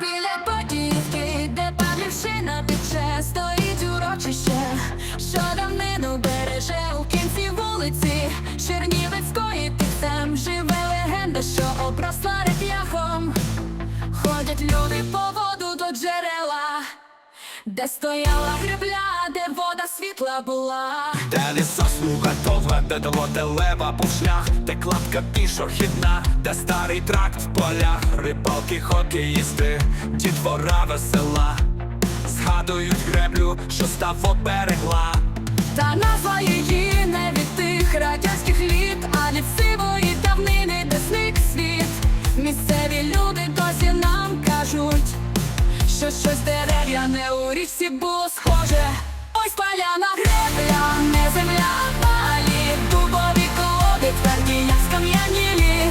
Біля подівки, де пам'ятшина під стоїть де стояла гребля, де вода світла була. Де лісосмуга довга, де долоделева був шлях, де кладка пішохідна, де старий тракт в полях, рибалки, хокеїсти, дітвора весела, згадують греблю, що ставок берегла. Та назва її не від тих радянських літ, а від сивої давнини, де зник світ. Місцеві люди досі нам кажуть, що щось дерев'яне у річці було схоже. Ось поляна гребля, не земля, палі, дубові колоди, тверді, як скам'янілі.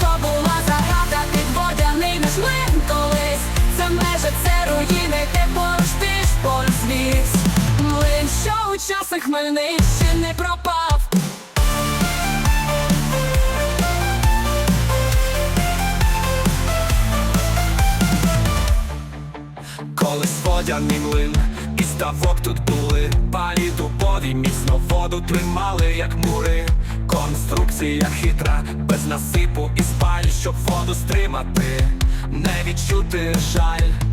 То була загада під водяний наш млин колись. Це межа, це руїни, де поруч ти ж. Млин, що у часи Хмельниччини пропав. Колись водяний млин і ставок тут були. Палі дубові міцно воду тримали, як мури. Конструкція хитра, без насипу і спаль, щоб воду стримати, не відчути жаль.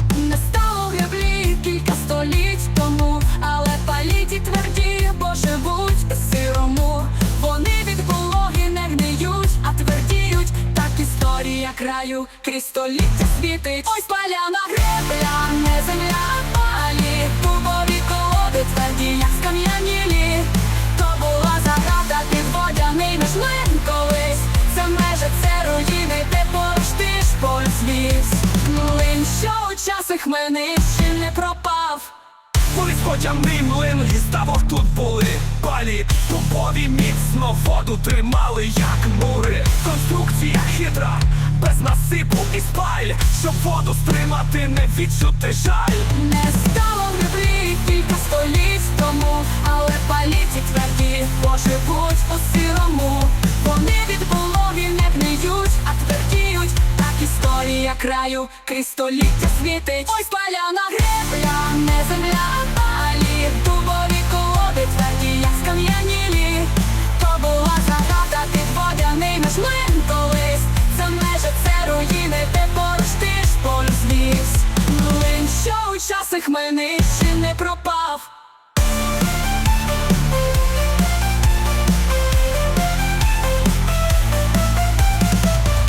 Історія краю крізь століття світить. Ось поляна гребля, не земля, палі, дубові колоди тверді, як скам'янілі. То була заграда під водяний наш лин колись. Це межа, це руїни, де поруч ти ж порзвіз. Млин, що у Хмельниччини пропав. Колись водяний млин і ставок тут були. Палі дубові міцно воду тримали, як мури. Конструкція хитра, без насипу і спаль. Щоб воду стримати, не відчути жаль. Не стало греблі кілька століть тому, але паліті тверді поживуть у сирому. Вони від вологи не гниють, а твердіють, так історія краю. Крізь століття світить. Ось паляна гребля, не земля, дубові колоди тверді, як скам'янілі. То була загада під водяний наш млин колись. Межа, це руїни, де поруч ж порзвіз. Млин, що у часи Хмельниччини пропав.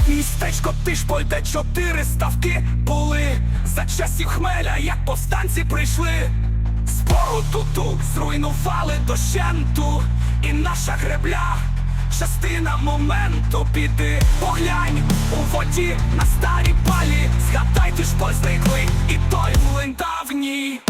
Містечко Тишполь, де чотири ставки були За часів хмеля, як повстанці прийшли Споруду туту зруйнували дощенту. І наша гребля Частина моменту піди. Поглянь у воді на старі палі. Згадай ти ж зниклий і той млин давній